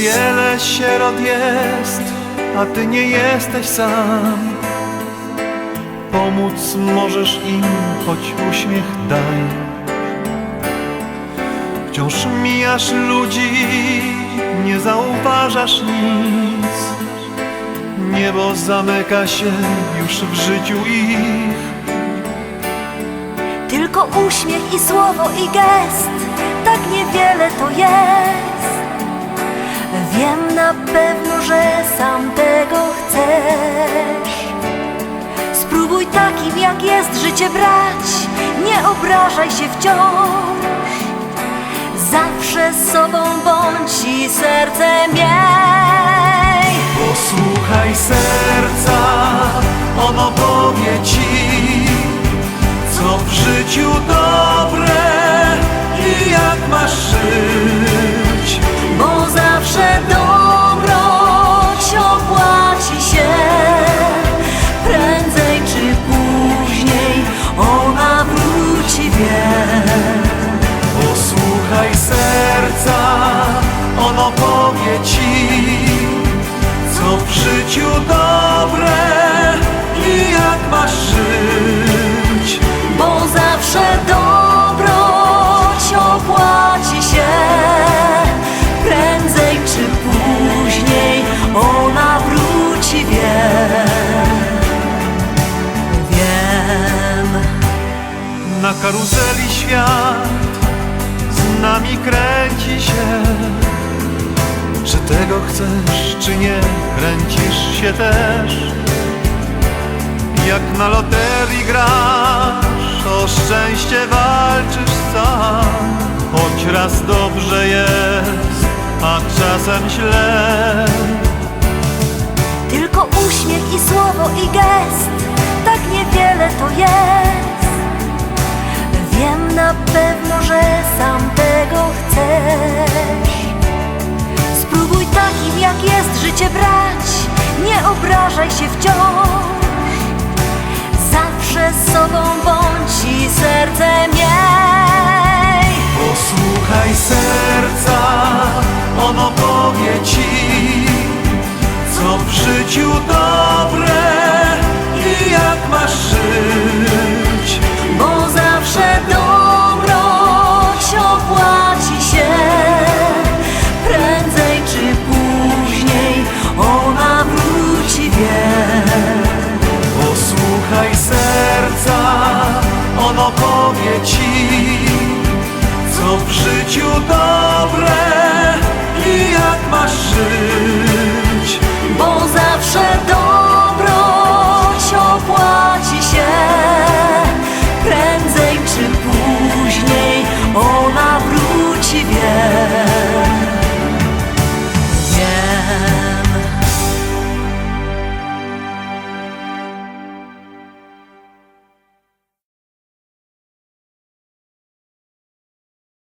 Wiele sierot jest, a ty nie jesteś sam. Pomóc możesz im, choć uśmiech daj. Wciąż mijasz ludzi, nie zauważasz nic. Niebo zamyka się już w życiu ich. Tylko uśmiech i słowo i gest, tak niewiele to jest. Wiem na pewno, że sam tego chcesz. Spróbuj takim jak jest życie brać, nie obrażaj się wciąż. Zawsze sobą bądź i serce miej. Posłuchaj serca, zawsze dobroć opłaci się Prędzej czy później ona wróci, wiem Wiem Na karuzeli świat z nami kręci się. Czy tego chcesz, czy nie, kręcisz się też. Jak na loterii grasz, o szczęście walczysz sam. Choć raz dobrze jest, a czasem źle. Tylko uśmiech i słowo i gest, tak niewiele to jest. Wiem na pewno, że sam tego chcesz. Spróbuj takim jak jest życie brać, nie obrażaj się wciąż. ci, co w życiu dobre i jak masz żyć.